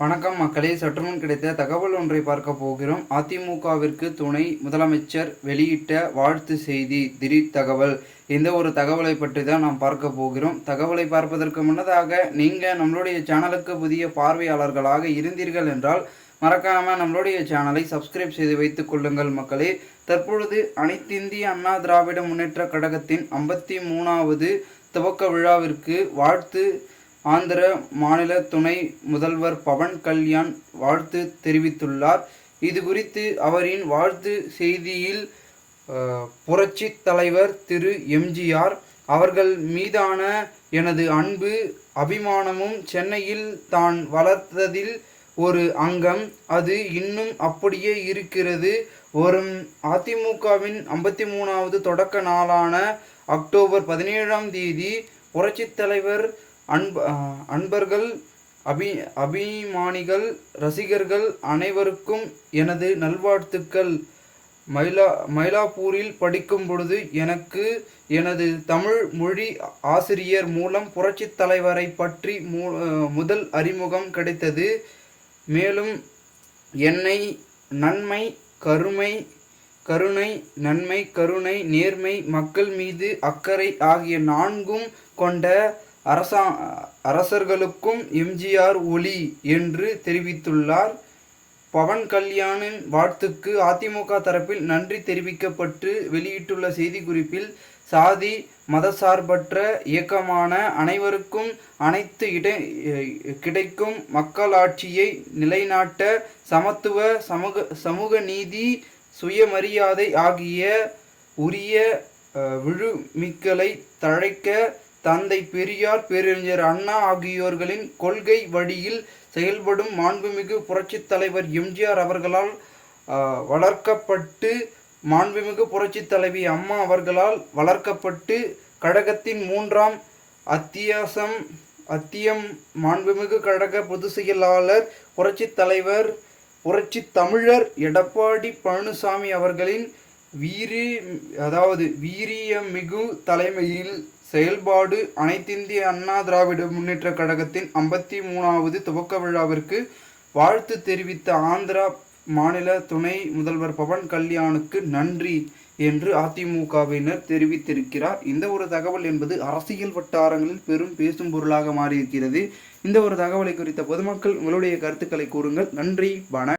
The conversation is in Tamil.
வணக்கம் மக்களே. சற்றுமுன் கிடைத்த தகவல் ஒன்றை பார்க்க போகிறோம். அதிமுகவிற்கு துணை முதலமைச்சர் வெளியிட்ட வாழ்த்து செய்தி திடீர் தகவல். இந்த ஒரு தகவலை பற்றி தான் நாம் பார்க்க போகிறோம். தகவலை பார்ப்பதற்கு முன்னதாக நீங்கள் நம்மளுடைய சேனலுக்கு புதிய பார்வையாளர்களாக இருந்தீர்கள் என்றால் மறக்காமல் நம்மளுடைய சேனலை சப்ஸ்கிரைப் செய்து வைத்துக் கொள்ளுங்கள் மக்களே. தற்பொழுது அனைத்திந்திய அண்ணா திராவிட முன்னேற்ற கழகத்தின் ஐம்பத்தி மூணாவது துவக்க விழாவிற்கு வாழ்த்து ஆந்திர மாநில துணை முதல்வர் பவன் கல்யாண் வாழ்த்து தெரிவித்துள்ளார். இது குறித்து அவரின் வாழ்த்து செய்தியில் புரட்சி தலைவர் திரு. எம்ஜிஆர் அவர்கள் மீதான எனது அன்பு அபிமானமும் சென்னையில் தான் வளர்த்ததில் ஒரு அங்கம். அது இன்னும் அப்படியே இருக்கிறது. வரும் அதிமுகவின் ஐம்பத்தி மூணாவது தொடக்க நாளான அக்டோபர் பதினேழாம் தேதி புரட்சித் தலைவர் அன்ப அன்பர்கள் அபி அபிமானிகள் ரசிகர்கள் அனைவருக்கும் எனது நல்வாழ்த்துக்கள். மயிலா மயிலாப்பூரில் படிக்கும் பொழுது எனக்கு எனது தமிழ் மொழி ஆசிரியர் மூலம் புரட்சித் தலைவரை பற்றி மூ முதல் அறிமுகம் கிடைத்தது. மேலும் என்னை நன்மை கருமை கருணை நன்மை கருணை நேர்மை மக்கள் மீது அக்கறை ஆகிய நான்கும் கொண்ட அரசா அரசர்களுக்கும் எம்ஜிஆர் ஒளி என்று தெரிவித்துள்ளார். பவன் கல்யாணின் வாழ்த்துக்கு அதிமுக தரப்பில் நன்றி தெரிவிக்கப்பட்டு வெளியிட்டுள்ள செய்திக்குறிப்பில் சாதி மதசார்பற்ற இயக்கமான அனைவருக்கும் அனைத்து இடை கிடைக்கும் மக்களாட்சியை நிலைநாட்ட சமத்துவ சமூக சமூக நீதி சுயமரியாதை ஆகிய உரிய விழுமிக்கலை விழுமிக்களை தழைக்க தந்தை பெரியார் பேரறிஞர் அண்ணா ஆகியோர்களின் கொள்கை வழியில் செயல்படும் மாண்புமிகு புரட்சித் தலைவர் எம்ஜிஆர் அவர்களால் வளர்க்கப்பட்டு மாண்புமிகு புரட்சித் தலைவி அம்மா அவர்களால் வளர்க்கப்பட்டு கழகத்தின் மூன்றாம் அத்தியாசம் அத்தியம் மாண்புமிகு கழக பொதுச் செயலாளர் புரட்சித் தலைவர் புரட்சி தமிழர் எடப்பாடி பழனிசாமி அவர்களின் வீரி அதாவது வீரியமிகு தலைமையில் செயல்பாடு அனைத்திந்திய அண்ணா திராவிட முன்னேற்ற கழகத்தின் ஐம்பத்தி மூணாவது துவக்க விழாவிற்கு வாழ்த்து தெரிவித்த ஆந்திரா மாநில துணை முதல்வர் பவன் கல்யாணுக்கு நன்றி என்று அதிமுகவினர் தெரிவித்திருக்கிறார். இந்த ஒரு தகவல் என்பது அரசியல் வட்டாரங்களில் பெரும் பேசும் பொருளாக மாறியிருக்கிறது. இந்த ஒரு தகவலை குறித்த பொதுமக்கள் உங்களுடைய கருத்துக்களை கூறுங்கள். நன்றி வணக்கம்.